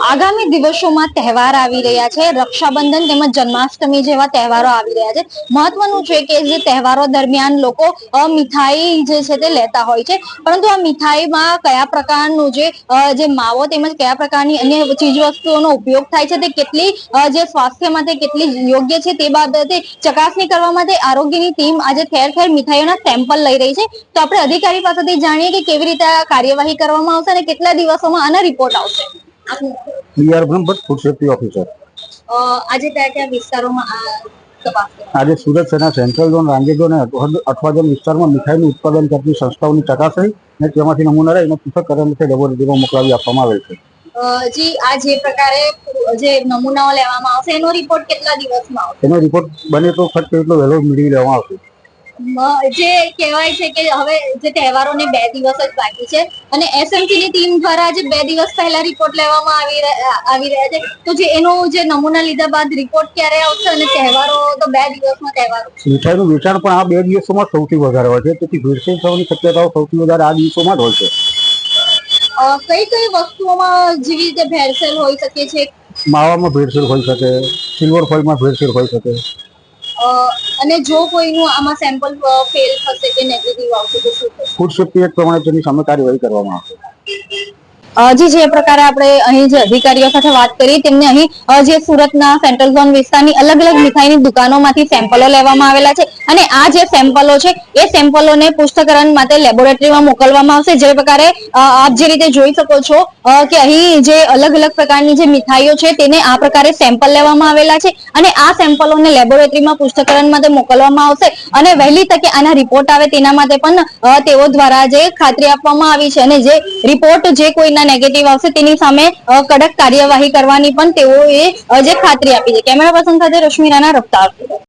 આગામી દિવસોમાં તહેવાર આવી રહ્યા છે. રક્ષાબંધન તેમજ જન્માષ્ટમી જેવા તહેવારો આવી રહ્યા છે. મહત્વનું છે કે જે તહેવારો દરમિયાન લોકો મીઠાઈ જે છે તે લેતા હોય છે. પરંતુ આ મીઠાઈમાં કયા પ્રકારનું જે જે માવો તેમજ કયા પ્રકારની અન્ય ચીજ વસ્તુઓનો ઉપયોગ થાય છે તે કેટલી જે સ્વાસ્થ્ય માટે કેટલી યોગ્ય છે તે બાબતે ચકાસણી કરવા માટે આરોગ્યની ટીમ આજે ઠેર ઠેર મીઠાઈઓના સેમ્પલ લઈ રહી છે. તો આપણે અધિકારી પાસેથી જાણીએ કે કેવી રીતે કાર્યવાહી કરવામાં આવશે અને કેટલા દિવસોમાં આના રિપોર્ટ આવશે. આપનું બ્રહ્મભટ્ટ ફૂડ સેફ્ટી ઓફિસર આજે કયા કયા વિસ્તારોમાં આજે સુરત શહેરના સેન્ટ્રલ ઝોન રાંગી ઝોન અને અઠવા- ઝોન વિસ્તારમાં મીઠાઈનું ઉત્પાદન કરતી સંસ્થાઓની ચકાસણી અને તેમાંથી નમૂના લઈને પૃથક કરીને તે લેબોરેટરીમાં મોકલાવી આપવામાં આવેલ છે. જી આ જે પ્રકારે જે નમૂનાઓ લેવામાં આવશે એનો રિપોર્ટ કેટલા દિવસમાં આવશે? એનો રિપોર્ટ બને તો ખર્ચ એટલો વહેલો મેળવી લેવામાં આવશે. જે કહેવાય છે કે હવે જે તહેવારોને બે દિવસ જ બાકી છે અને એસએમસી ની ટીમ દ્વારા જે બે દિવસ પહેલા રિપોર્ટ લેવામાં આવી આવી રહ્યા છે તો જે એનો જે નમૂના લીધા બાદ રિપોર્ટ ક્યારે આવશે અને તહેવારો તો બે દિવસમાં તહેવારો. મીઠાઈનું વેચાણ પણ આ બે દિવસોમાં સૌથી વધારે હોય છે તેથી ભેળસેળ થવાની શક્યતાઓ સૌથી વધારે આ દિવસોમાં જ હોય છે. કઈ કઈ વસ્તુઓમાં જેવી રીતે ભેળસેળ હોઈ શકે છે? માવામાં ભેળસેળ હોઈ શકે સિલ્વર ફોઇલમાં ભેળસેળ હોઈ શકે. અને જો કોઈનું આમાં સેમ્પલ ફેલ થશે કે નેગેટિવ આવશે તો શું થશે? ફૂડ સેફ્ટી એક્ટ પ્રમાણે તેની સામે કાર્યવાહી કરવામાં આવશે. જી જે પ્રકારે આપણે અહીં જે અધિકારીઓ સાથે વાત કરી તેમને અહીં જે સુરતના સેન્ટ્રલ ઝોન વિસ્તારની અલગ અલગ મીઠાઈની દુકાનોમાંથી સેમ્પલો લેવામાં આવેલા છે. અને આ જે સેમ્પલો છે એ સેમ્પલોને પુષ્ટકરણ માટે લેબોરેટરીમાં મોકલવામાં આવશે. જે પ્રકારે આપ જે રીતે જોઈ શકો છો કે અહીં જે અલગ અલગ પ્રકારની જે મીઠાઈઓ છે તેને આ પ્રકારે સેમ્પલ લેવામાં આવેલા છે અને આ સેમ્પલોને લેબોરેટરીમાં પુષ્ટકરણ માટે મોકલવામાં આવશે અને વહેલી તકે આના રિપોર્ટ આવે તેના માટે પણ તેઓ દ્વારા જે ખાતરી આપવામાં આવી છે અને જે રિપોર્ટ જે કોઈના નેગેટિવ આવશે તેની સામે કડક કાર્યવાહી કરવાની પણ તેઓએ જે ખાતરી આપી છે. કેમેરા પર્સન સાથે રશ્મિ રાણા રફતાર.